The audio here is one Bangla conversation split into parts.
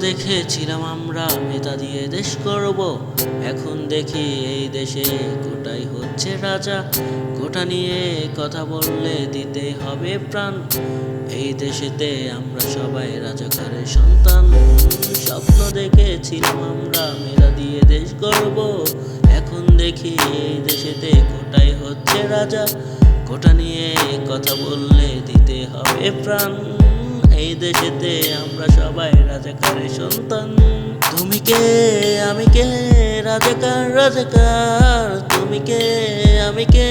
দেখেছিলাম আমরা নেতা দিয়ে দেশ করব এখন দেখি এই দেশে গোটাই হচ্ছে রাজা। গোটা নিয়ে কথা বললে দিতে হবে প্রাণ। এই দেশেতে আমরা সবাই রাজাকারের সন্তান। স্বপ্ন দেখেছিলাম আমরা মেয়েরা দিয়ে দেশ করব এখন দেখি এই দেশেতে গোটাই হচ্ছে রাজা। গোটা নিয়ে কথা বললে দিতে হবে প্রাণ। এই দেশেতে আমরা সবাই রাজাকারের সন্তান। তুমি কে? আমি কে? রাজাকার রাজাকার। তুমি কে? আমি কে?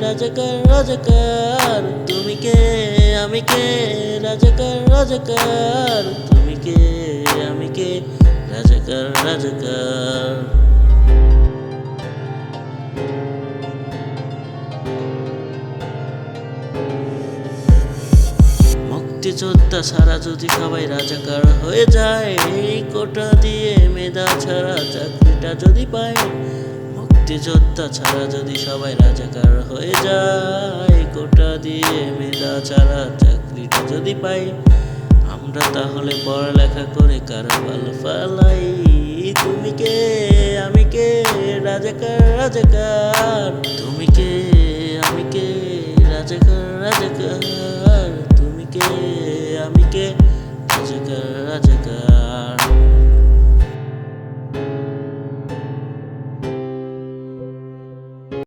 রাজাকার রাজাকার। তুমি কে? আমি কে? রাজাকার রাজাকার। তুমি কে? আমি কে? রাজাকার রাজাকার। মুক্তিযোদ্ধা ছাড়া যদি সবাই রাজাকার হয়ে যায়, এই কোটা দিয়ে মেধা ছাড়া চাকরিটা যদি পায়, মুক্তিযোদ্ধা ছাড়া যদি সবাই রাজাকার হয়ে যায়, কোটা দিয়ে মেধা ছাড়া চাকরিটা যদি পাই আমরা তাহলে পড়ালেখা করে কারবাল ফালাই। তুমি কে? আমি কে? রাজাকার রাজাকার। তুমি কে? 这个，这个。